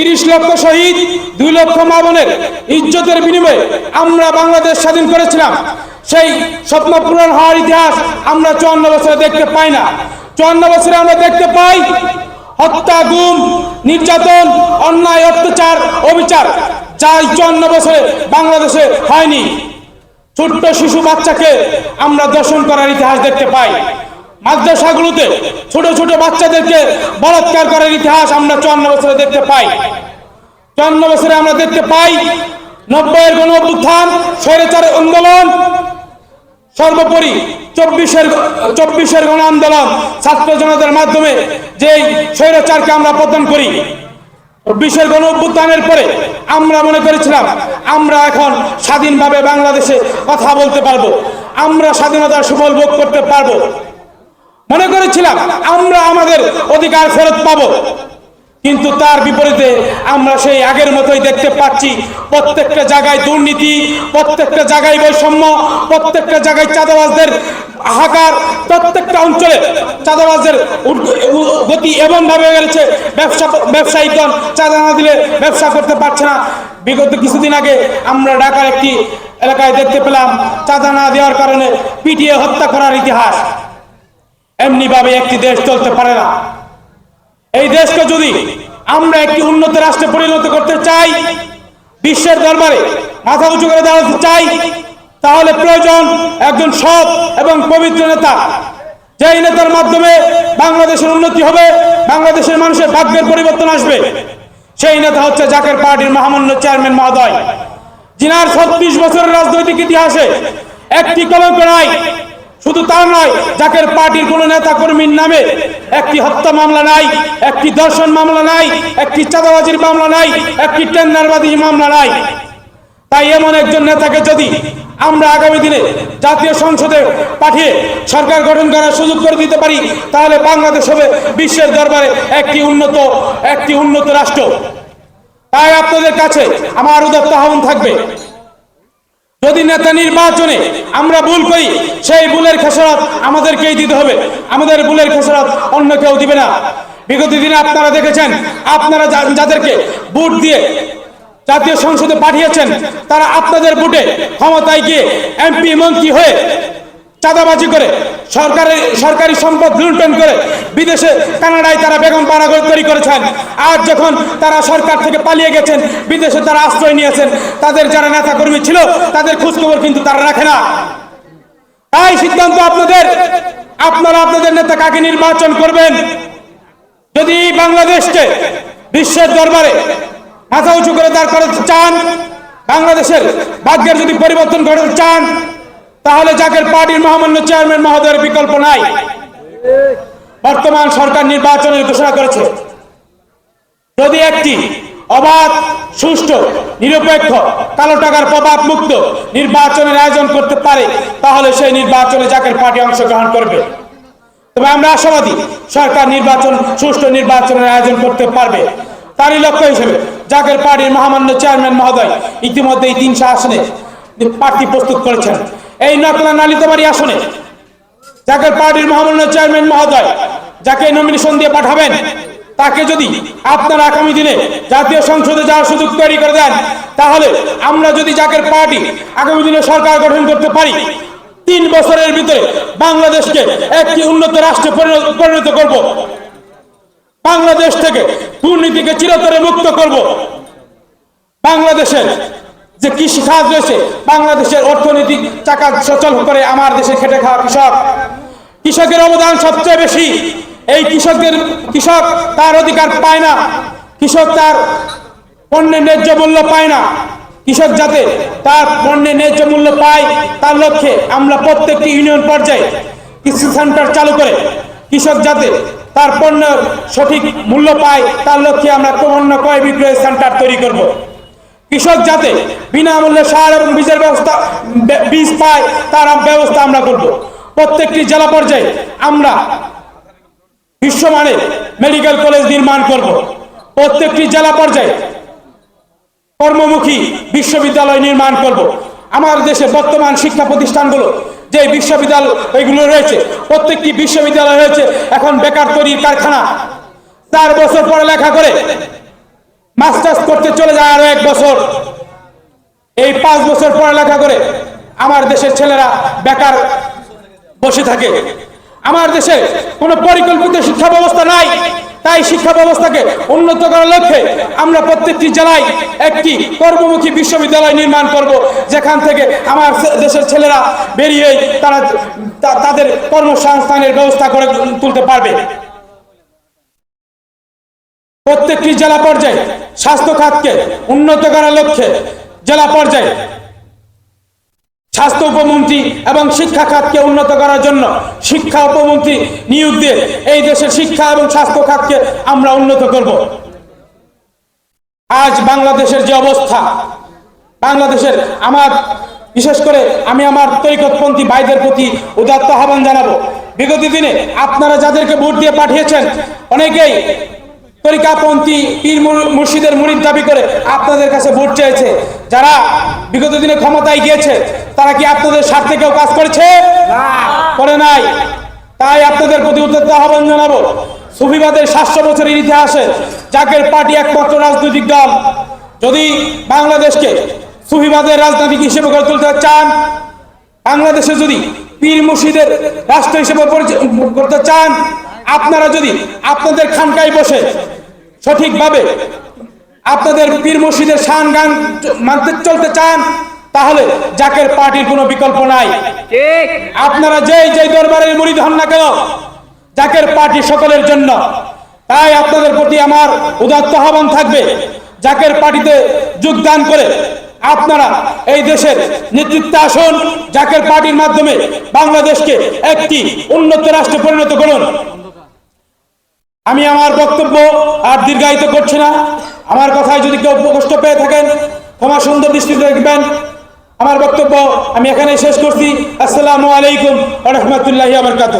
তিরিশ লক্ষ শহীদ, দুই লক্ষ মা বোনের ইজ্জতের বিনিময়ে আমরা বাংলাদেশ স্বাধীন করেছিলাম। সেই স্বপ্ন পূরণ হওয়ার ইতিহাস আমরা চুয়ান্ন বছরে দেখতে পাই না। চুয়ান্ন বছরে আমরা দেখতে পাই হত্যা, গুম, নির্যাতন, অন্যায়, অত্যাচার, অবিচার যা চুয়ান্ন বছরে বাংলাদেশে হয়নি। ছোট্ট শিশু বাচ্চাকে আমরা দর্শন করার ইতিহাস দেখতে পাই। মাদ্রাসাগুলোতে ছোট ছোট বাচ্চাদেরকে বলাৎকার করার ইতিহাস আমরা চুয়ান্ন বছরে দেখতে পাই। চুয়ান্ন বছরে আমরা দেখতে পাই, নব্বইয়ের গণ অভ্যুত্থান স্বৈরাচারের আন্দোলন, সর্বোপরি চব্বিশের চব্বিশের গণ আন্দোলন ছাত্র জনতার মাধ্যমে যেই স্বৈরাচারকে আমরা পতন করি। বিশ্বের গণ অভ্যুত্থানের পরে আমরা মনে করেছিলাম, আমরা এখন স্বাধীনভাবে বাংলাদেশে কথা বলতে পারব। আমরা স্বাধীনতার সুফল ভোগ করতে পারব। করেছিলাম আমরা আমাদের অধিকার ফেরত পাবো। কিন্তু তার বিপরীতে আমরা সেই আগের মতোই দেখতে পাচ্ছি, প্রত্যেকটা জায়গায় দুর্নীতি, প্রত্যেকটা জায়গায় বৈষম্য, প্রত্যেকটা জায়গায় চাঁদাবাজদের হাহাকার, প্রত্যেকটা অঞ্চলে চাঁদাবাজের গতি এমন ভাবে গেছে, ব্যবসা, ব্যবসায়ীগণ চাঁদা না দিলে ব্যবসা করতে পারছে না। বিগত কিছুদিন আগে আমরা ঢাকার একটি এলাকায় দেখতে পেলাম, চাঁদা না দেওয়ার কারণে পিটিয়ে হত্যা করার ইতিহাস। এমনি ভাবে একটি দেশ চলতে পারে না। এই দেশকে যদি আমরা একটি উন্নত রাষ্ট্রে পরিণত করতে চাই, বিশ্বের দরবারে মাথা উঁচু করে দাঁড়াতে চাই, তাহলে প্রয়োজন একজন সৎ এবং পবিত্র নেতা। যেই নেতার মাধ্যমে বাংলাদেশের উন্নতি হবে, বাংলাদেশের মানুষের ভাগ্যের পরিবর্তন আসবে। সেই নেতা হচ্ছে জাকের পার্টির মহামান্য চেয়ারম্যান মহোদয়। যিনার ছত্রিশ বছরের রাজনৈতিক ইতিহাসে একটি কলঙ্ক নাই। শুধু তা নয়, জাকের পার্টির কোন নেতা কর্মীর নামে একটি হত্যা মামলা নাই, একটি দর্শন মামলা নাই, একটি চাঁদাবাজির মামলা নাই, একটি টেন্ডারবাদী মামলা নাই। তাই এমন একজন নেতাকে যদি আমরা আগামী দিনে জাতীয় সংসদে পাঠিয়ে সরকার গঠন করার সুযোগ করে দিতে পারি, তাহলে বাংলাদেশ হবে বিশ্বের দরবারে একটি উন্নত একটি উন্নত রাষ্ট্র। তাই আপনাদের কাছে আমার উদাত্ত আহ্বান থাকবে যদি নেতা নির্বাচনে আমরা ভুল করি, সেই ভুলের খেসারত আমাদেরকেই দিতে হবে। আমাদের ভুলের খেসারত অন্য কেউ দিবে না। বিগত দিনে আপনারা দেখেছেন, আপনারা যাদেরকে ভোট দিয়ে জাতীয় সংসদে পাঠিয়েছেন, তারা আপনাদের ভোটে ক্ষমতায় গিয়ে এমপি মন্ত্রী হয়ে চাঁদাবাজি করে সরকারের সরকারি সম্পদ লুণ্ঠন করে, বিদেশে কানাডায় তারা বেগম পাড়া তৈরি করেছেন। আর যখন তারা সরকার থেকে পালিয়ে গেছেন, বিদেশে তারা আশ্রয় নিয়েছেন, তাদের যারা নেতা কর্মী ছিল, তাদের খোঁজখবর কিন্তু তারা রাখে না। তাই সিদ্ধান্ত আপনাদের, আপনারা আপনাদের নেতা কাকে নির্বাচন করবেন? যদি বাংলাদেশকে বিশ্বের দরবারে মাথা উঁচু করে দাঁড় করাতে চান, বাংলাদেশের ভাগ্যের যদি পরিবর্তন ঘটাতে চান তাহলে জাকের পার্টির মহামান্য চেয়ারম্যান মহোদয়ের বিকল্প নাই। বর্তমান সরকার নির্বাচনের ঘোষণা করেছে। যদি একটি অবাধ, সুষ্ঠু, নিরপেক্ষ, কালো টাকার প্রভাব মুক্ত নির্বাচনের আয়োজন করতে পারে, তাহলে সেই নির্বাচনে জাকের পার্টি অংশগ্রহণ করবে। তবে আমরা আশাবাদী সরকার নির্বাচন, সুষ্ঠু নির্বাচনের আয়োজন করতে পারবে। তারই লক্ষ্য হিসেবে জাকের পার্টির মহামান্য চেয়ারম্যান মহোদয় ইতিমধ্যে এই তিনশো আসনে প্রার্থী প্রস্তুত করেছেন। এই নকলা নালিতাবাড়ি আসনে জাকের পার্টির মহামান্য চেয়ারম্যান মহোদয় যাকে নমিনেশন দিয়ে পাঠাবেন, তাকে যদি আপনারা আগামী দিনে জাতীয় সংসদে যাওয়ার সুযোগ তৈরি করে দেন, তাহলে আমরা যদি জাকের পার্টি আগামী দিনে সরকার গঠন করতে পারি, তিন বছরের ভিতরে বাংলাদেশকে একটি উন্নত রাষ্ট্রে পরিণত করব। বাংলাদেশ থেকে দুর্নীতিকে চিরতরে মুক্ত করব। বাংলাদেশের যে কৃষি খাত রয়েছে বাংলাদেশের অর্থনৈতিক চাকা সচল করে আমার দেশে খেটে খাওয়া কৃষক। কৃষকের অবদান সবচেয়ে বেশি। এই কৃষকদের, কৃষক তার অধিকার পায় না। কৃষক তার পণ্যের ন্যায্য মূল্য পায় না। কৃষক যাতে তার পণ্যের ন্যায্য মূল্য পায়, তার লক্ষ্যে আমরা প্রত্যেকটি ইউনিয়ন পর্যায়ে কৃষি সেন্টার চালু করে। কৃষক যাতে তার পণ্যের সঠিক মূল্য পায়, তার লক্ষ্যে আমরা পণ্য ক্রয় বিক্রয় সেন্টার তৈরি করব। কৃষক যাতে বিনামূল্যে সার এবং বীজের ব্যবস্থা বীজ পায়, তার ব্যবস্থা আমরা করব। প্রত্যেকটি জেলা পর্যায়ে আমরা বিশ্বমানের মেডিকেল কলেজ নির্মাণ করব। প্রত্যেকটি জেলা পর্যায়ে কর্মমুখী বিশ্ববিদ্যালয় নির্মাণ করব। আমার দেশে বর্তমান শিক্ষা প্রতিষ্ঠানগুলো যে বিশ্ববিদ্যালয়, এগুলো রয়েছে, প্রত্যেকটি বিশ্ববিদ্যালয় রয়েছে, এখন বেকার তৈরির কারখানা। চার বছর পরে লেখা করে মাস্টার্স করতে চলে যায় আরও এক বছর। এই পাঁচ বছর পড়ালেখা করে আমার দেশের ছেলেরা বেকার বসে থাকে। আমার দেশে কোনো পরিকল্পিত শিক্ষা ব্যবস্থা নাই, তাই শিক্ষা ব্যবস্থাকে উন্নত করার লক্ষ্যে আমরা প্রত্যেকটি জেলায় একটি কর্মমুখী বিশ্ববিদ্যালয় নির্মাণ করব, যেখান থেকে আমার দেশের ছেলেরা বেরিয়ে তারা তাদের কর্মসংস্থানের ব্যবস্থা করে তুলতে পারবে। প্রত্যেকটি জেলা পর্যায়ে স্বাস্থ্য খাতকে উন্নত করার লক্ষ্যে জেলা পর্যায়ে স্বাস্থ্য উপমন্ত্রী এবং শিক্ষা খাতকে উন্নত করার জন্য শিক্ষা উপমন্ত্রী নিয়োগ দিয়ে এই দেশের শিক্ষা এবং স্বাস্থ্য খাতকে আমরা উন্নত করব। আজ বাংলাদেশের যে অবস্থা, বাংলাদেশের আমার, বিশেষ করে আমি আমার তৈকতপন্থী ভাইদের প্রতি উদাত্ত আহ্বান জানাব। বিগত দিনে আপনারা যাদেরকে ভোট দিয়ে পাঠিয়েছেন, অনেকেই তরিকাপন্থী পীর মুর- মুর্শিদের মুরিদ দাবি করে আপনাদের কাছে ভোট চেয়েছে যারা বিগত দিনে ক্ষমতায় গিয়েছে তারা কি আপনাদের স্বার্থে কেউ কাজ করেছে? করে নাই। তাই আপনাদের প্রতি উদ্যত আহ্বান জানাব। সুফিবাদের সাতশো বছরের ইতিহাসে জাকের পার্টি একমাত্র রাজনৈতিক দল। যদি বাংলাদেশকে সুফিবাদের রাজনৈতিক হিসেবে গড়ে তুলতে চান বাংলাদেশে যদি পীর মুর্শিদের রাষ্ট্র হিসেবে করতে চান আপনারা যদি আপনাদের খানকায় বসে সঠিকভাবে আপনাদের পীর মুর্শিদের শান গান মানতে চলতে চান তাহলে জাকের পার্টির কোনো বিকল্প নাই। ঠিক। আপনারা যেই যেই দরবারের মুড়ি হন না কেন জাকের পার্টি সকলের জন্য। তাই আপনাদের প্রতি আমার উদাত্ত আহ্বান থাকবে জাকের পার্টিতে যোগদান করে আপনারা এই দেশের নেতৃত্বে আসুন জাকের পার্টির মাধ্যমে বাংলাদেশকে একটি উন্নত রাষ্ট্রে পরিণত করুন। আমি আমার বক্তব্য আর দীর্ঘায়িত করছি না। আমার কথায় যদি কেউ কষ্ট পেয়ে থাকেন, ক্ষমা সুন্দর দৃষ্টিতে দেখবেন। আমার বক্তব্য আমি এখানে শেষ করছি। আসসালামু আলাইকুম রহমতুল্লাহি আবরকাত